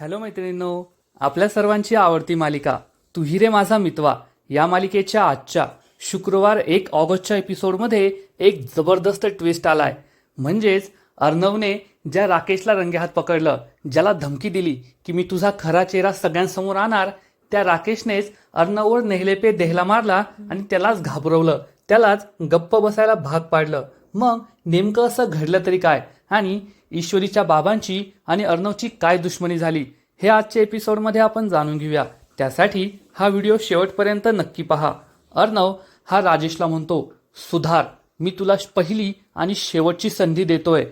Hello मैत्रिणींनो आपल्या सर्वांची आवडती मालिका तू रे माझा मितवा या मालिकेच्या आजच्या शुक्रवार एक ऑगस्टच्या एपिसोडमध्ये एक जबरदस्त ट्विस्ट आलाय. म्हणजेच अर्णवने ज्या राकेशला रंगेहात पकडलं ज्याला धमकी दिली की मी तुझा खरा चेहरा सगळ्यांसमोर आणणार त्या राकेशनेच अर्णववर नेहलेपे देहला मारला आणि त्यालाच घाबरवलं. त्यालाच गप्प बसायला भाग पाडलं. मग नेमकं असं घडलं तरी काय? आणि ईश्वरीच्या बाबांची आणि अर्णवची काय दुश्मनी झाली हे आजच्या एपिसोडमध्ये आपण जाणून घेऊया. त्यासाठी हा व्हिडिओ शेवटपर्यंत नक्की पहा. अर्णव हा राजेशला म्हणतो सुधार मी तुला पहिली आणि शेवटची संधी देतोय.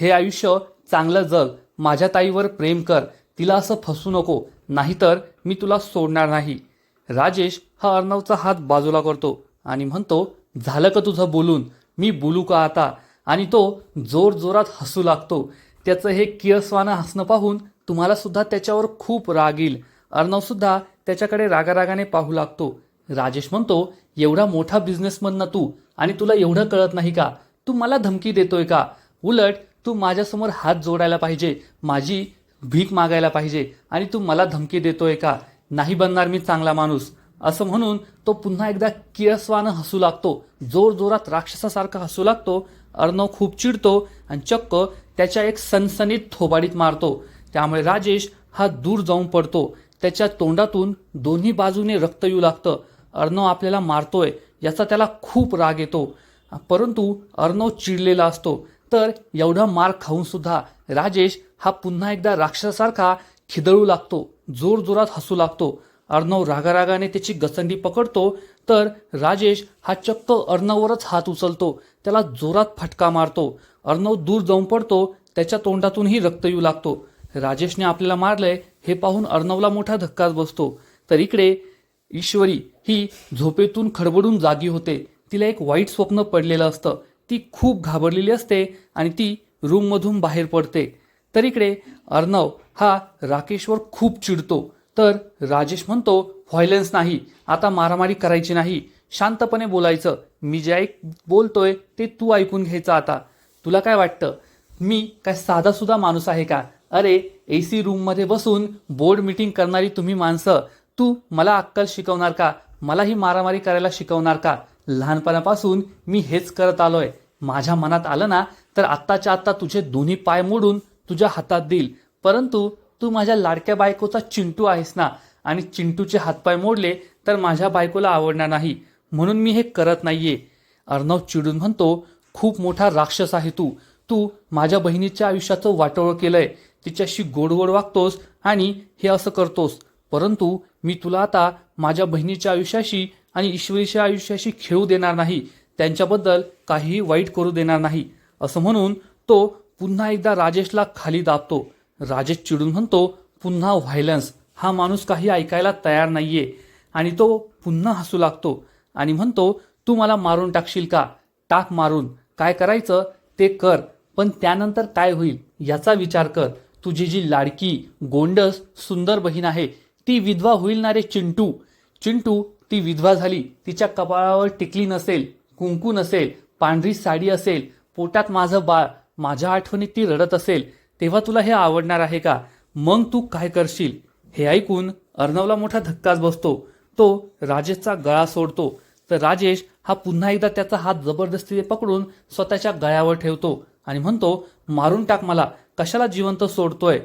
हे आयुष्य चांगलं जग माझ्या ताईवर प्रेम कर तिला असं फसू नको नाहीतर मी तुला सोडणार नाही. राजेश हा अर्णवचा हात बाजूला करतो आणि म्हणतो झालं का तुझं बोलून? मी बोलू का आता? आणि तो जोर जोरात हसू लागतो. त्याचं हे किळसवानं हसणं पाहून तुम्हाला सुद्धा त्याच्यावर खूप राग येईल. अर्णव सुद्धा त्याच्याकडे रागारागाने पाहू लागतो. राजेश म्हणतो एवढा मोठा बिझनेसमन ना तू आणि तुला एवढं कळत नाही का? तू मला धमकी देतोय का? उलट तू माझ्यासमोर हात जोडायला पाहिजे माझी भीक मागायला पाहिजे आणि तू मला धमकी देतोय का? नाही बनणार मी चांगला माणूस. असं म्हणून तो पुन्हा एकदा किळसवानं हसू लागतो. जोर जोरात राक्षसासारखा हसू लागतो. अर्णव खूप चिडतो आणि चक्क त्याच्या एक सनसनीत थोबाडीत मारतो. त्यामुळे राजेश हा दूर जाऊन पडतो. त्याच्या तोंडातून दोन्ही बाजूने रक्त येऊ लागतं. अर्णव आपल्याला मारतोय याचा त्याला खूप राग येतो. परंतु अर्णव चिडलेला असतो. तर एवढा मार खाऊन सुद्धा राजेश हा पुन्हा एकदा राक्षसासारखा खिदळू लागतो. जोर जोरात हसू लागतो. अर्णव रागारागाने त्याची गसंडी पकडतो तर राजेश हा चक्क अर्णववरच हात उचलतो. त्याला जोरात फटका मारतो. अर्णव दूर जाऊन पडतो. त्याच्या तोंडातूनही रक्त येऊ लागतो. राजेशने आपल्याला मारलंय हे पाहून अर्णवला मोठा धक्काच बसतो. तर इकडे ईश्वरी ही झोपेतून खडबडून जागी होते. तिला एक वाईट स्वप्न पडलेलं असतं. ती खूप घाबरलेली असते आणि ती रूममधून बाहेर पडते. तर इकडे अर्णव हा राकेशवर खूप चिडतो. तर राजेश म्हणतो व्हायलन्स नाही आता मारामारी करायची नाही. शांतपणे बोलायचं. मी जे ऐक बोलतोय ते तू ऐकून घ्यायचं आता. तुला काय वाटतं? मी काय साधा सुद्धा माणूस आहे का? अरे ए सी रूममध्ये बसून बोर्ड मीटिंग करणारी तुम्ही माणसं. तू मला अक्कल शिकवणार का? मलाही मारामारी करायला शिकवणार का? लहानपणापासून मी हेच करत आलोय. माझ्या मनात आलं ना तर आत्ताच्या आत्ता तुझे दोन्ही पाय मोडून तुझ्या हातात देईल. परंतु तू माझ्या लाडक्या बायकोचा चिंटू आहेस ना? आणि चिंटूचे हातपाय मोडले तर माझ्या बायकोला आवडणार नाही. म्हणून मी हे करत नाहीये. अर्णव चिडून म्हणतो खूप मोठा राक्षस आहे तू. तू माझ्या बहिणीच्या आयुष्याचं वाटोळ केलंय. तिच्याशी गोड गोड वागतोस आणि हे असं करतोस. परंतु मी तुला आता माझ्या बहिणीच्या आयुष्याशी आणि ईश्वरीच्या आयुष्याशी खेळू देणार नाही. त्यांच्याबद्दल काहीही वाईट करू देणार नाही. असं म्हणून तो पुन्हा एकदा राजेशला खाली दाबतो. राजेश चिडून म्हणतो पुन्हा व्हायलन्स. हा माणूस काही ऐकायला तयार नाहीये. आणि तो पुन्हा हसू लागतो आणि म्हणतो तू मला मारून टाकशील का? टाक मारून. काय करायचं ते कर पण त्यानंतर काय होईल याचा विचार कर. तुझी जी लाडकी गोंडस सुंदर बहीण आहे ती विधवा होईल ना रे चिंटू? चिंटू ती विधवा झाली. तिच्या कपाळावर टिकली नसेल कुंकू नसेल पांढरी साडी असेल पोटात माझं बाळ. माझ्या आठवणीत ती रडत असेल. तेव्हा तुला हे आवडणार आहे का? मग तू काय करशील? हे ऐकून अर्णवला मोठा धक्काच बसतो. तो राजेशचा गळा सोडतो. तर राजेश हा पुन्हा एकदा त्याचा हात जबरदस्तीने पकडून स्वतःच्या गळ्यावर ठेवतो आणि म्हणतो मारून टाक मला. कशाला जिवंत सोडतोय?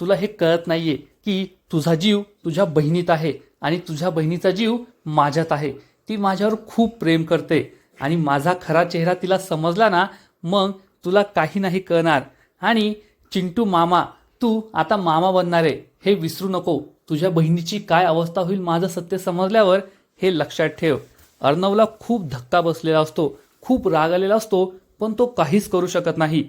तुला हे कळत नाहीये की तुझा जीव तुझ्या बहिणीत आहे आणि तुझ्या बहिणीचा जीव माझ्यात आहे. ती माझ्यावर खूप प्रेम करते आणि माझा खरा चेहरा तिला समजला ना मग तुला काही नाही कळणार. आणि चिंटू मामा तू आता मामा बनणार आहे. हे विसरू नको. तुझ्या बहिणीची काय अवस्था होईल माझं सत्य समजल्यावर हे लक्षात ठेव. अर्णवला खूप धक्का बसलेला असतो खूप राग आलेला असतो पण तो काहीच करू शकत नाही.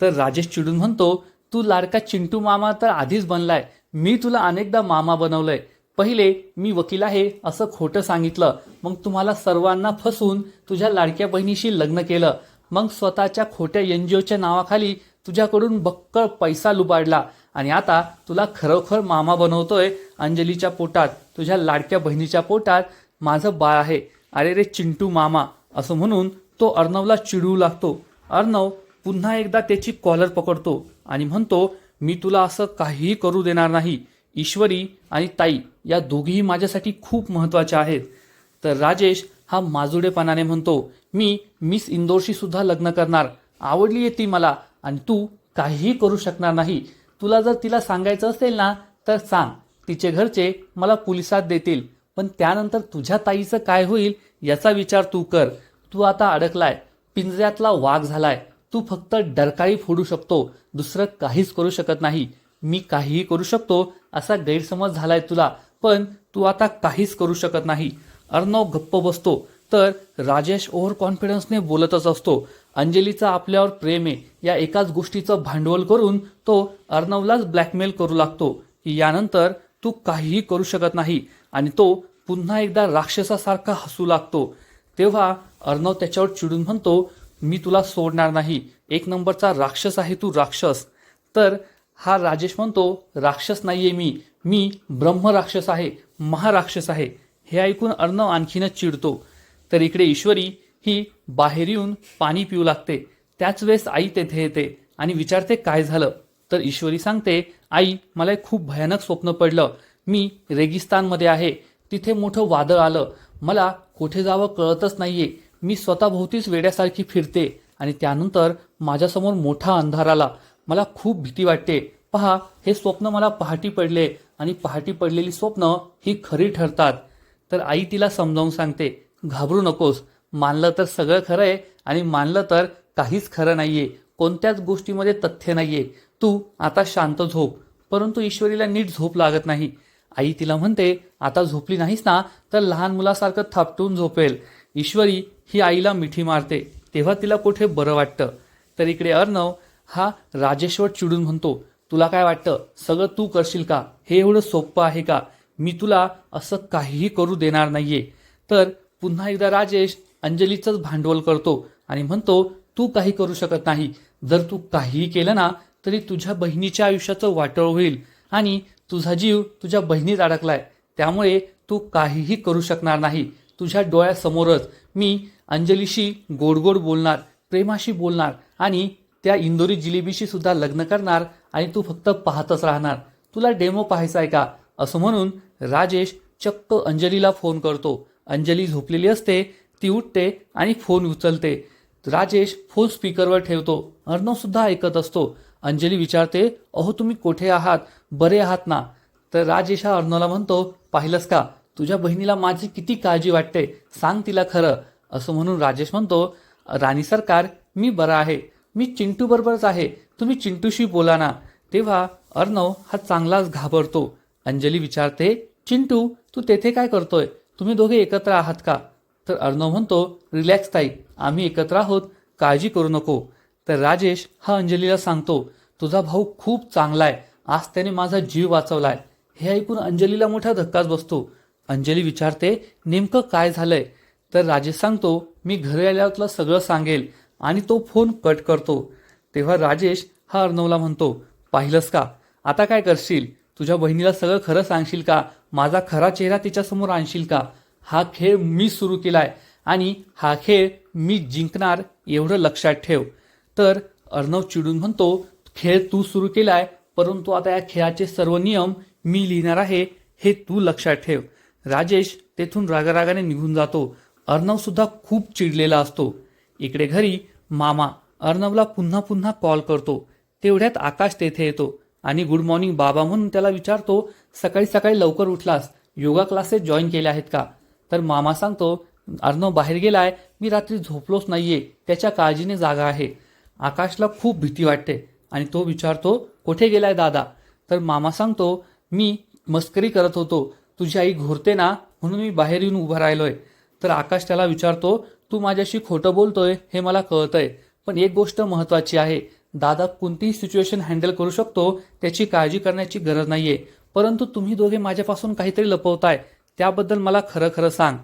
तर राजेश चिडून म्हणतो तू लाडका चिंटू मामा तर आधीच बनलाय. मी तुला अनेकदा मामा बनवलंय. पहिले मी वकील आहे असं खोटं सांगितलं. मग तुम्हाला सर्वांना फसून तुझ्या लाडक्या बहिणीशी लग्न केलं. मग स्वतःच्या खोट्या एन जी ओच्या नावाखाली तुझ्याकडून बक्कळ पैसा लुबाडला. आणि आता तुला खरोखर मामा बनवतोय अंजलीच्या पोटात तुझ्या लाडक्या बहिणीच्या पोटात माझं बाळ आहे. अरे रे चिंटू मामा असं म्हणून तो अर्णवला चिडवू लागतो. अर्णव पुन्हा एकदा त्याची कॉलर पकडतो आणि म्हणतो मी तुला असं काहीही करू देणार नाही. ईश्वरी आणि ताई या दोघीही माझ्यासाठी खूप महत्त्वाच्या आहेत. तर राजेश हा माजुडेपणाने म्हणतो मी मिस इंदोरशी सुद्धा लग्न करणार. आवडली आहे ती मला. आणि तू काहीही करू शकणार नाही. तुला जर तिला सांगायचं असेल ना तर सांग. तिचे घरचे मला पोलिसात देतील. पण त्यानंतर तुझ्या ताईचं काय होईल याचा विचार तू कर. तू आता अडकलाय. पिंजऱ्यातला वाघ झालाय. तू फक्त डरकाळी फोडू शकतो. दुसरं काहीच करू शकत नाही. मी काहीही करू शकतो असा गैरसमज झालाय तुला. पण तू आता काहीच करू शकत नाही. अर्णव गप्प बसतो. तर राजेश ओव्हर कॉन्फिडन्सने बोलतच असतो. अंजलीचा आपल्यावर प्रेम आहे या एकाच गोष्टीचं भांडवल करून तो अर्णवलाच ब्लॅकमेल करू लागतो. की यानंतर तू काहीही करू शकत नाही आणि तो पुन्हा एकदा राक्षसासारखा हसू लागतो. तेव्हा अर्णव त्याच्यावर चिडून म्हणतो मी तुला सोडणार नाही. एक नंबरचा राक्षस आहे तू राक्षस. तर हा राजेश म्हणतो राक्षस नाहीये मी. मी ब्रह्मराक्षस आहे महाराक्षस आहे. हे ऐकून अर्णव आणखीनच चिडतो. तर इकडे ईश्वरी ही बाहेर येऊन पाणी पिऊ लागते. त्याच वेळेस आई तेथे येते आणि विचारते काय झालं? तर ईश्वरी सांगते आई मला एक खूप भयानक स्वप्न पडलं. मी रेगिस्तानमध्ये आहे. तिथे मोठं वादळ आलं. मला कुठे जावं कळतच नाहीये. मी स्वतःभोवतीच वेड्यासारखी फिरते आणि त्यानंतर माझ्यासमोर मोठा अंधार आला. मला खूप भीती वाटते. पहा हे स्वप्न मला पहाटी पडले आणि पहाटी पडलेली स्वप्न ही खरी ठरतात. तर आई तिला समजावून सांगते घाबरू नकोस. मानलं तर सगळं खरं आहे आणि मानलं तर काहीच खरं नाही आहे कोणत्याच गोष्टीमध्ये तथ्य नाही आहे तू आता शांत झोप. परंतु ईश्वरीला नीट झोप लागत नाही. आई तिला म्हणते आता झोपली नाहीस ना तर लहान मुलासारखं थापटून झोपेल. ईश्वरी ही आईला मिठी मारते. तेव्हा तिला कुठे बरं वाटतं? तर इकडे अर्णव हा राजेश्वर चिडून म्हणतो तुला काय वाटतं? सगळं तू करशील का? हे एवढं सोपं आहे का? मी तुला असं काहीही करू देणार नाहीये. तर पुन्हा एकदा राजेश अंजलीचंच भांडवल करतो आणि म्हणतो तू काही करू शकत नाही. जर तू काहीही केलं ना तरी तुझ्या बहिणीच्या आयुष्याचं वाटळ होईल आणि तुझा जीव तुझ्या बहिणीत अडकलाय. त्यामुळे तू काहीही करू शकणार नाही. तुझ्या डोळ्यासमोरच मी अंजलीशी गोड गोड बोलणार प्रेमाशी बोलणार आणि त्या इंदोरी जिलेबीशी सुद्धा लग्न करणार आणि तू फक्त पाहतच राहणार. तुला डेमो पाहायचा आहे का? असं म्हणून राजेश चक्क अंजलीला फोन करतो. अंजली झोपलेली असते ती उठते आणि फोन उचलते. राजेश फोन स्पीकरवर ठेवतो. अर्णवसुद्धा ऐकत असतो. अंजली विचारते अहो तुम्ही कोठे आहात? बरे आहात ना? तर राजेश हा अर्णवला म्हणतो पाहिलंस का? तुझ्या बहिणीला माझी किती काळजी वाटते. सांग तिला खरं. असं म्हणून राजेश म्हणतो राणी सरकार मी बरा आहे. मी चिंटू बरोबरच आहे. तुम्ही चिंटूशी बोला ना. तेव्हा अर्णव हा चांगलाच घाबरतो. अंजली विचारते चिंटू तू तेथे काय करतोय? तुम्ही दोघे एकत्र आहात का? तर अर्णव म्हणतो रिलॅक्स ताई आम्ही एकत्र आहोत काळजी करू नको. तर राजेश हा अंजलीला सांगतो तुझा भाऊ खूप चांगला आहे आज त्याने माझा जीव वाचवलाय. हे ऐकून अंजलीला मोठा धक्काच बसतो. अंजली विचारते नेमकं काय झालंय? तर राजेश सांगतो मी घरी आल्यावर तुला सगळं सांगेल आणि तो फोन कट करतो. तेव्हा राजेश हा अर्णवला म्हणतो पाहिलंस का? आता काय करशील? तुझ्या बहिणीला सगळं खरं सांगशील का? माझा खरा चेहरा तिच्यासमोर आणशील का? हा खेळ मी सुरू केलाय आणि हा खेळ मी जिंकणार एवढं लक्षात ठेव. तर अर्णव चिडून म्हणतो खेळ तू सुरू केलाय परंतु आता या खेळाचे सर्व नियम मी लिहिणार आहे हे तू लक्षात ठेव. राजेश तेथून रागारागाने निघून जातो. अर्णव सुद्धा खूप चिडलेला असतो. इकडे घरी मामा. अर्णवला पुन्हा पुन्हा कॉल करतो. तेवढ्यात आकाश तेथे येतो आणि गुड मॉर्निंग बाबा म्हणून त्याला विचारतो सकाळी सकाळी लवकर उठलास? योगा क्लासेस जॉईन केले आहेत का? तर मामा सांगतो अर्णव बाहेर गेलाय मी रात्री झोपलोच नाहीये त्याच्या काळजीने जागा आहे. आकाशला खूप भीती वाटते आणि तो विचारतो कुठे गेलाय दादा? तर मामा सांगतो मी मस्करी करत होतो तुझी आई घोरते ना म्हणून मी बाहेर येऊन उभा राहिलोय. तर आकाश त्याला विचारतो तू माझ्याशी खोटं बोलतोय हे मला कळतंय पण एक गोष्ट महत्वाची आहे. दादा कोणतीही सिच्युएशन हँडल करू शकतो त्याची काळजी करण्याची गरज नाहीये परंतु तुम्ही दोघे माझ्यापासून काहीतरी लपवताय त्याबद्दल मला खरं खरं सांग.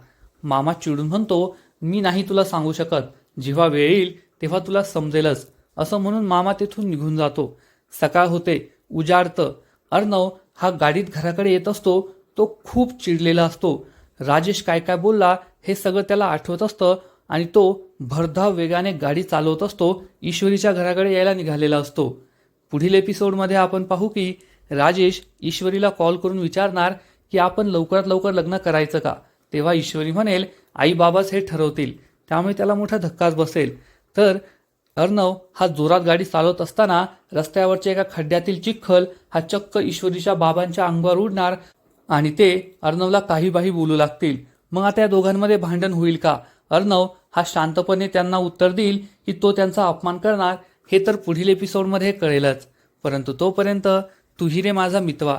मामा चिडून म्हणतो मी नाही तुला सांगू शकत. जेव्हा वेळ येईल तेव्हा तुला समजेलच. असं म्हणून मामा तेथून निघून जातो. सकाळ होते उजाडतं. अर्णव हा गाडीत घराकडे येत असतो तो खूप चिडलेला असतो. राजेश काय काय बोलला हे सगळं त्याला आठवत असतं आणि तो भरधाव वेगाने गाडी चालवत असतो ईश्वरीच्या घराकडे यायला निघालेला असतो. पुढील एपिसोडमध्ये आपण पाहू की राजेश ईश्वरीला कॉल करून विचारणार की आपण लवकरात लवकर लग्न करायचं का? तेव्हा ईश्वरी म्हणेल आई बाबाच हे ठरवतील. त्यामुळे त्याला मोठा धक्काच बसेल. तर अर्णव हा जोरात गाडी चालवत असताना रस्त्यावरच्या एका खड्ड्यातील चिखल हा चक्क ईश्वरीच्या बाबांच्या अंगावर उडणार आणि ते अर्णवला काही बाही बोलू लागतील. मग आता या दोघांमध्ये भांडण होईल का? अर्णव हा शांतपणे त्यांना उत्तर देईल की तो त्यांचा अपमान करणार हे तर पुढील एपिसोडमध्ये कळेलच. परंतु तोपर्यंत तुही रे माझा मितवा.